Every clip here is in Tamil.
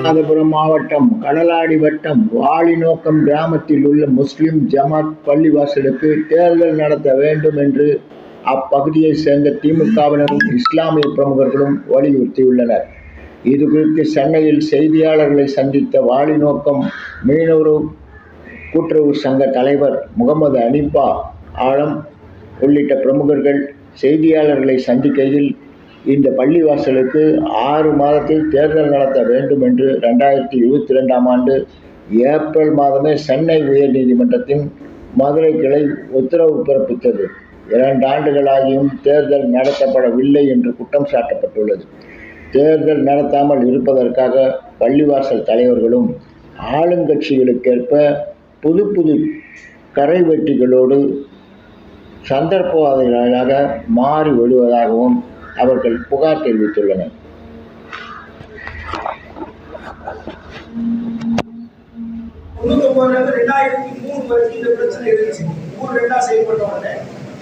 ராமநாதபுரம் மாவட்டம் கடலாடி வட்டம் வாலிநோக்கம் கிராமத்தில் உள்ள முஸ்லிம் ஜமாத் பள்ளிவாசலுக்கு தேர்தல் நடத்த வேண்டும் என்று அப்பகுதியைச் சேர்ந்த திமுகவினரும் இஸ்லாமிய பிரமுகர்களும் வலியுறுத்தியுள்ளனர். இது குறித்து சென்னையில் செய்தியாளர்களை சந்தித்த வாலிநோக்கம் மீனவர் கூட்டுறவு சங்க தலைவர் முகமது அனிபா ஆலம் உள்ளிட்ட பிரமுகர்கள் செய்தியாளர்களை சந்திக்கையில் இந்த பள்ளிவாசலுக்கு ஆறு மாதத்தில் தேர்தல் நடத்த வேண்டும் என்று ரெண்டாயிரத்தி இருபத்தி ரெண்டாம் ஆண்டு ஏப்ரல் மாதமே சென்னை உயர்நீதிமன்றத்தின் மதுரை கிளை உத்தரவு பிறப்பித்தது. இரண்டு ஆண்டுகளாகியும் தேர்தல் நடத்தப்படவில்லை என்று குற்றம் சாட்டப்பட்டுள்ளது. தேர்தல் நடத்தாமல் இருப்பதற்காக பள்ளிவாசல் தலைவர்களும் ஆளுங்கட்சிகளுக்கேற்ப புது புது கரைவெட்டிகளோடு சந்தர்ப்பவாதிகளாக மாறி விடுவதாகவும் அவர்கள் புகார் தெரிவித்துள்ளனர். ரெண்டாயிரத்தி மூணு வரைக்கும் இந்த பிரச்சனை இருந்துச்சு. மூணு ரெண்டா செய்யப்பட்ட உடனே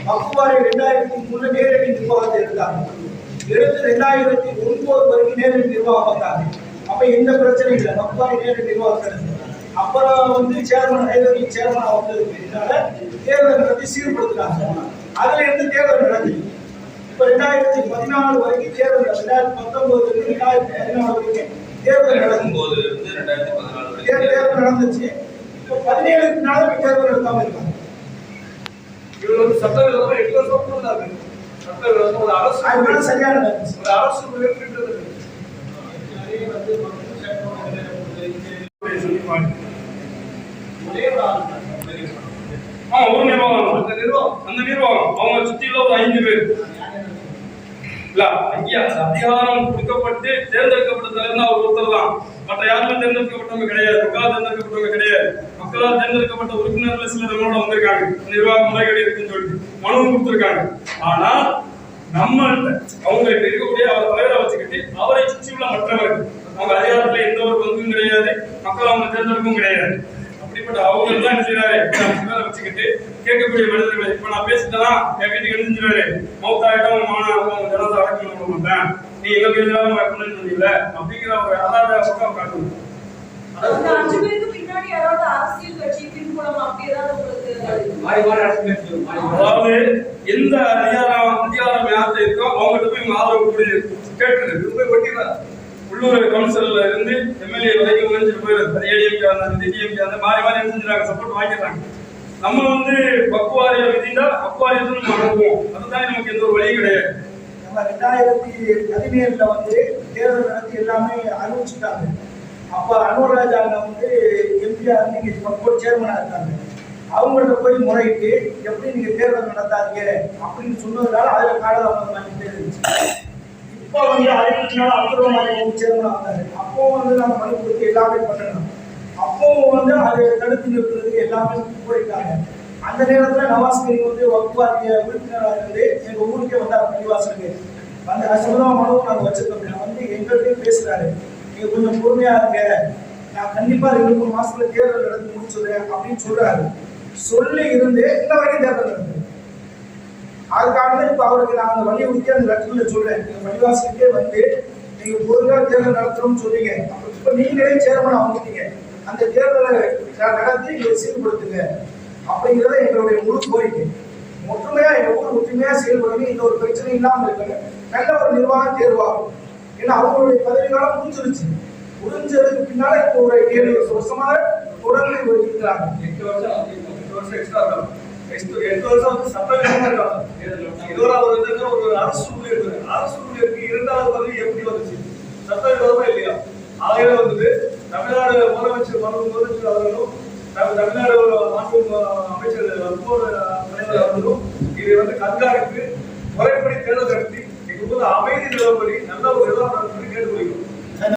மக்குவாரி ரெண்டாயிரத்தி மூணுல நேரடி நிர்வாகத்தை இருந்தாங்க எடுத்து ரெண்டாயிரத்தி ஒன்பது வரைக்கும் நேரடி நிர்வாகம் வந்தாங்க. அப்ப எந்த பிரச்சனையும் இல்லை. மக்குவாரி நேரடி நிர்வாகம் அப்புறம் வந்து சேர்மன் ஹைதரி சேர்மன் வந்ததுனால தேர்தல் நடத்தி சீர்படுத்தினாங்க. அதுல இருந்து தேர்தல் நடக்குது. இப்ப ரெண்டாயிரத்தி பதினாலு வரைக்கும் தேர்தல் ரெண்டாயிரத்தி பத்தொன்பதுல இருந்து ரெண்டாயிரத்தி பதினாலு வரைக்கும் தேர்தல் நடக்கும். ஒன்பதுல இருந்து ரெண்டாயிரத்தி பதினாலு தேர்தல் வரைக்கும் தேர்தல் நடந்துச்சு. இப்போ பதினேழுக்கு நாள் தேர்தல் நடத்தாம இருக்காங்க இவர் வந்து சட்டவிரோதமா எட்டு வருஷம் இருந்தாங்க சட்டவிரோதமா ஒரு அரசு சரியான. ஒரு அரசு ஒரு நிர்வாகம் அந்த நிர்வாகம். அவங்க சுத்தியுள்ள ஒரு ஐந்து பேர். இல்ல ஐயா அதிகாரம் கொடுக்கப்பட்டு தேர்ந்தெடுக்கப்பட்ட தலைவர் அவர் ஒருத்தர் தான் மற்ற யாருமே தேர்ந்தெடுக்கப்பட்டவங்க கிடையாது. மக்களால் தேர்ந்தெடுக்கப்பட்டவங்க கிடையாது. மக்களால் தேர்ந்தெடுக்கப்பட்ட உறுப்பினர்கள் சிலர் நம்மளோட வந்திருக்காங்க. நிர்வாக முறைகள் இருக்குன்னு சொல்லிட்டு மனு கொடுத்துருக்காங்க. ஆனா நம்மள்கிட்ட அவங்க இருக்கக்கூடிய அவர் தலைவரை வச்சுக்கிட்டு அவரை சுற்றியுள்ள மற்றவர்கள் அவங்க அதிகாரத்துல எந்த ஒரு பங்கும் கிடையாது. மக்கள் அவங்க தேர்ந்தெடுக்கவும் கிடையாது. அவங்க என்ன செய்யறாரு மேல வச்சுக்கிட்டு கேட்கக்கூடிய மனிதர்களை இப்ப நான் பேசிட்டேனா என் வீட்டுக்கு எழுந்துருவாரு மௌத்தாயிட்டம் மானா ஜனதா அடக்கம் பண்ண மாட்டேன் நீ எங்களுக்கு எதிராக பண்ணு சொன்னீங்கல்ல அப்படிங்கிற ஒரு அதாவது பக்கம் காட்டணும் அதாவது எந்த அதிகாரம் அதிகாரம் யார்கிட்ட இருக்கோ அவங்ககிட்ட போய் ஆதரவு கூடி கேட்டுருக்கு போய் ஒட்டிடுறாரு உள்ளூர் கவுன்சிலர்ல இருந்து எம்எல்ஏ வரைக்கும் முடிஞ்சிட்டு போயிடுது ஏடிஎம்கே அந்த டிஎம்கே அந்த மாறி மாறி என்ன செஞ்சுறாங்க சப்போர்ட் வாங்கிடுறாங்க. நம்ம வந்து பக்குவாரிய விதிந்தா பக்குவாரியத்தை நம்ம அனுப்புவோம் அதுதான் நமக்கு எந்த ஒரு வழியும் கிடையாது. நம்ம ரெண்டாயிரத்தி பதினேழுல வந்து தேர்தல் நடத்தி எல்லாமே அறிவிச்சுட்டாங்க. அப்ப அனுராஜா வந்து எம்பிஆர் நீங்க பக்கோட் சேர்மனா இருக்காங்க. அவங்கள்ட்ட போய் முறையிட்டு எப்படி நீங்க தேர்தல் நடத்தாதீங்க அப்படின்னு சொன்னதுனால அதுல காலதாமதம் பண்ணிட்டே இருந்துச்சு. இப்போ வந்து அறிவிச்சனால அப்துல் ரஹ்மான் சேர்மனா அப்போ வந்து நம்ம மனு எல்லாமே பண்ணணும். அப்போ வந்து அதை தடுத்து நிறுத்துறதுக்கு எல்லாமே போயிட்டாங்க. அந்த நேரத்துல நவாஸ் கரீம் வந்து வகுப்பாரிய உறுப்பினராக இருந்து எங்க ஊருக்கே வந்தார் பள்ளிவாசலுக்கு. வந்து அது சம்பந்தமா மனுவும் நாங்க வச்சிருக்கோம். நான் வந்து எங்கள்கிட்டயும் பேசுறாரு. நீங்க கொஞ்சம் பொறுமையா இருங்க. நான் கண்டிப்பா ரெண்டு மூணு மாசத்துல தேர்தல் நடந்து முடிச்சுடுறேன் அப்படின்னு சொல்றாரு. சொல்லி இருந்து இன்ன வரைக்கும் தேர்தல் நடந்தது. அதுக்காக இப்போ இப்ப அவருக்கு நான் அந்த வலியுறுத்தி அந்த லட்சத்துல சொல்றேன். நீங்க பள்ளிவாசலுக்கே வந்து நீங்க ஒழுங்கா தேர்தல் நடத்தணும்னு சொன்னீங்க. இப்போ இப்ப நீங்களே சேர்மன் வந்துட்டீங்க. அந்த தேர்தலை நடத்தி இதை சீர்படுத்துங்க. அப்படிங்கறத எங்களுடைய முழு கோரிக்கை. ஒற்றுமையா எங்க ஊர் ஒற்றுமையா செயல்படணும். இந்த ஒரு பிரச்சனை இல்லாம இருக்காங்க நல்ல ஒரு நிர்வாகம் தேர்வாகும். ஏன்னா அவங்களுடைய பதவி காலம் முடிஞ்சிருச்சு. முடிஞ்சதுக்கு பின்னால இப்போ ஒரு ஏழு வருஷமாக தொடர்ந்து இருக்கிறாங்க. எட்டு வருஷம் எட்டு வருஷம் எக்ஸ்ட்ரா இருக்காங்க எட்டு வருஷம் வந்து சட்டவிரோதமா இருக்காங்க இதோட ஒரு இதுக்கு ஒரு அரசு இருக்கு. அரசு இரண்டாவது பதவி எப்படி வந்துச்சு? சட்டவிரோதமா இல்லையா? ஆயிரம் வந்தது தமிழ்நாடு முதலமைச்சர் முதலமைச்சர் அவர்களும் தமிழ்நாடு மாண்பு அமைச்சர் அவர்களும் இதை வந்து கண்காணித்து முறைப்படி தேர்தல் நடத்தி எங்க அமைதி நிலவரி நல்ல ஒரு இடம் நடத்தி கேட்டுக்கொள்கிறோம்.